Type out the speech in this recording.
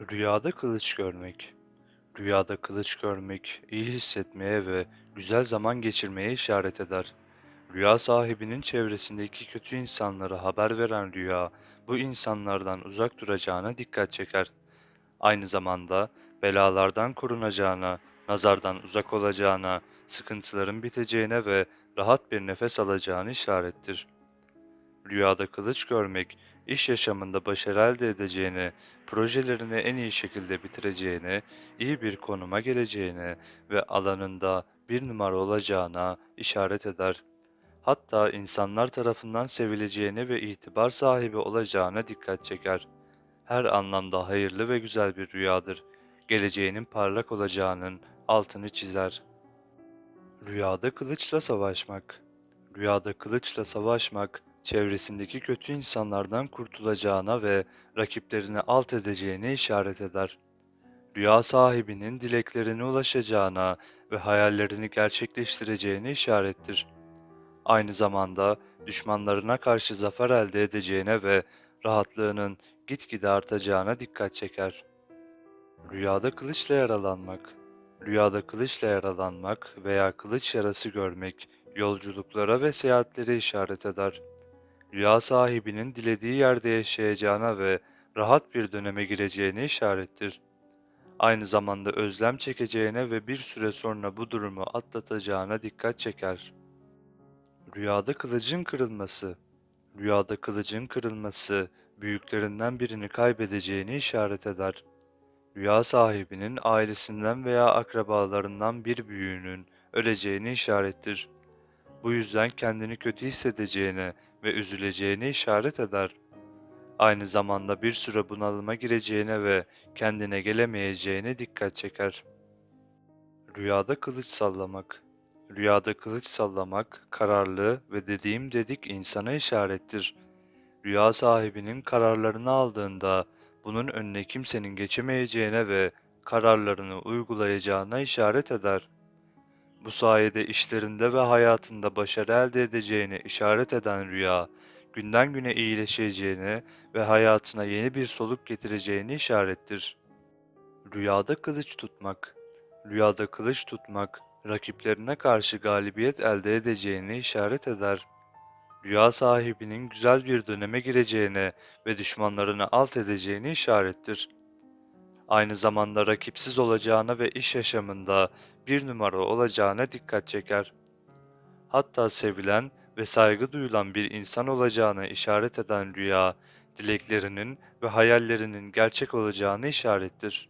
Rüyada kılıç görmek. Rüyada kılıç görmek, iyi hissetmeye ve güzel zaman geçirmeye işaret eder. Rüya sahibinin çevresindeki kötü insanlara haber veren rüya, bu insanlardan uzak duracağına dikkat çeker. Aynı zamanda belalardan korunacağına, nazardan uzak olacağına, sıkıntıların biteceğine ve rahat bir nefes alacağını işarettir. Rüyada kılıç görmek, iş yaşamında başarı elde edeceğine, projelerini en iyi şekilde bitireceğine, iyi bir konuma geleceğine ve alanında bir numara olacağına işaret eder. Hatta insanlar tarafından sevileceğine ve itibar sahibi olacağına dikkat çeker. Her anlamda hayırlı ve güzel bir rüyadır. Geleceğinin parlak olacağının altını çizer. Rüyada kılıçla savaşmak. Rüyada kılıçla savaşmak, çevresindeki kötü insanlardan kurtulacağına ve rakiplerini alt edeceğine işaret eder. Rüya sahibinin dileklerine ulaşacağına ve hayallerini gerçekleştireceğine işarettir. Aynı zamanda düşmanlarına karşı zafer elde edeceğine ve rahatlığının gitgide artacağına dikkat çeker. Rüyada kılıçla yaralanmak. Rüyada kılıçla yaralanmak veya kılıç yarası görmek yolculuklara ve seyahatlere işaret eder. Rüya sahibinin dilediği yerde yaşayacağına ve rahat bir döneme gireceğine işarettir. Aynı zamanda özlem çekeceğine ve bir süre sonra bu durumu atlatacağına dikkat çeker. Rüyada kılıcın kırılması. Rüyada kılıcın kırılması, büyüklerinden birini kaybedeceğini işaret eder. Rüya sahibinin ailesinden veya akrabalarından bir büyüğünün öleceğini işarettir. Bu yüzden kendini kötü hissedeceğine ve üzüleceğine işaret eder. Aynı zamanda bir süre bunalıma gireceğine ve kendine gelemeyeceğine dikkat çeker. Rüyada kılıç sallamak. Rüyada kılıç sallamak, kararlı ve dediğim dedik insana işarettir. Rüya sahibinin kararlarını aldığında bunun önüne kimsenin geçemeyeceğine ve kararlarını uygulayacağına işaret eder. Bu sayede işlerinde ve hayatında başarı elde edeceğine işaret eden rüya, günden güne iyileşeceğine ve hayatına yeni bir soluk getireceğini işarettir. Rüyada kılıç tutmak Rüyada kılıç tutmak, rakiplerine karşı galibiyet elde edeceğini işaret eder. Rüya sahibinin güzel bir döneme gireceğine ve düşmanlarını alt edeceğini işarettir. Aynı zamanda rakipsiz olacağına ve iş yaşamında bir numara olacağına dikkat çeker. Hatta sevilen ve saygı duyulan bir insan olacağına işaret eden rüya, dileklerinin ve hayallerinin gerçek olacağını işarettir.